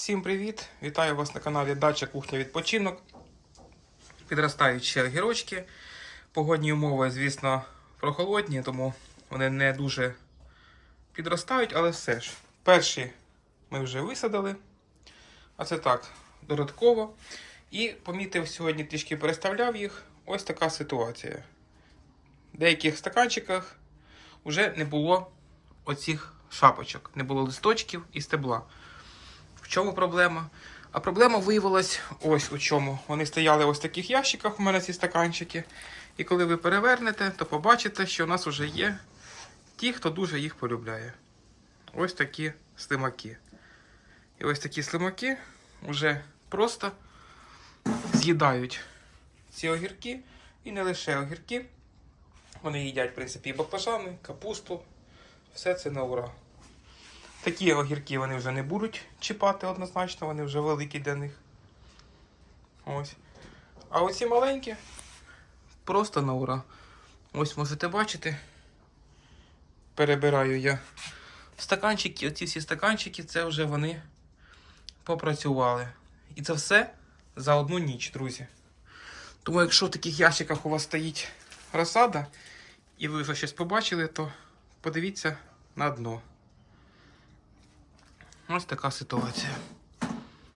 Всім привіт! Вітаю вас на каналі Дача Кухня Відпочинок. Підростають ще огірочки. Погодні умови, звісно, прохолодні, тому вони не дуже підростають, але все ж. Перші ми вже висадили, а це так, додатково. І помітив, сьогодні трішки переставляв їх. Ось така ситуація. В деяких стаканчиках вже не було оцих шапочок, не було листочків і стебла. Чому проблема? А проблема виявилась ось у чому. Вони стояли ось в таких ящиках у мене ці стаканчики. І коли ви перевернете, то побачите, що у нас вже є ті, хто дуже їх полюбляє. Ось такі слимаки. І ось такі слимаки вже просто з'їдають ці огірки. І не лише огірки. Вони їдять, в принципі, і баклажани, капусту. Все це на ура. Такі огірки вони вже не будуть чіпати однозначно, вони вже великі для них. Ось. А оці маленькі просто на ура. Ось можете бачити. Перебираю я стаканчики, оці всі стаканчики, це вже вони попрацювали. І це все за одну ніч, друзі. Тому якщо в таких ящиках у вас стоїть розсада, і ви вже щось побачили, то подивіться на дно. Ось така ситуація.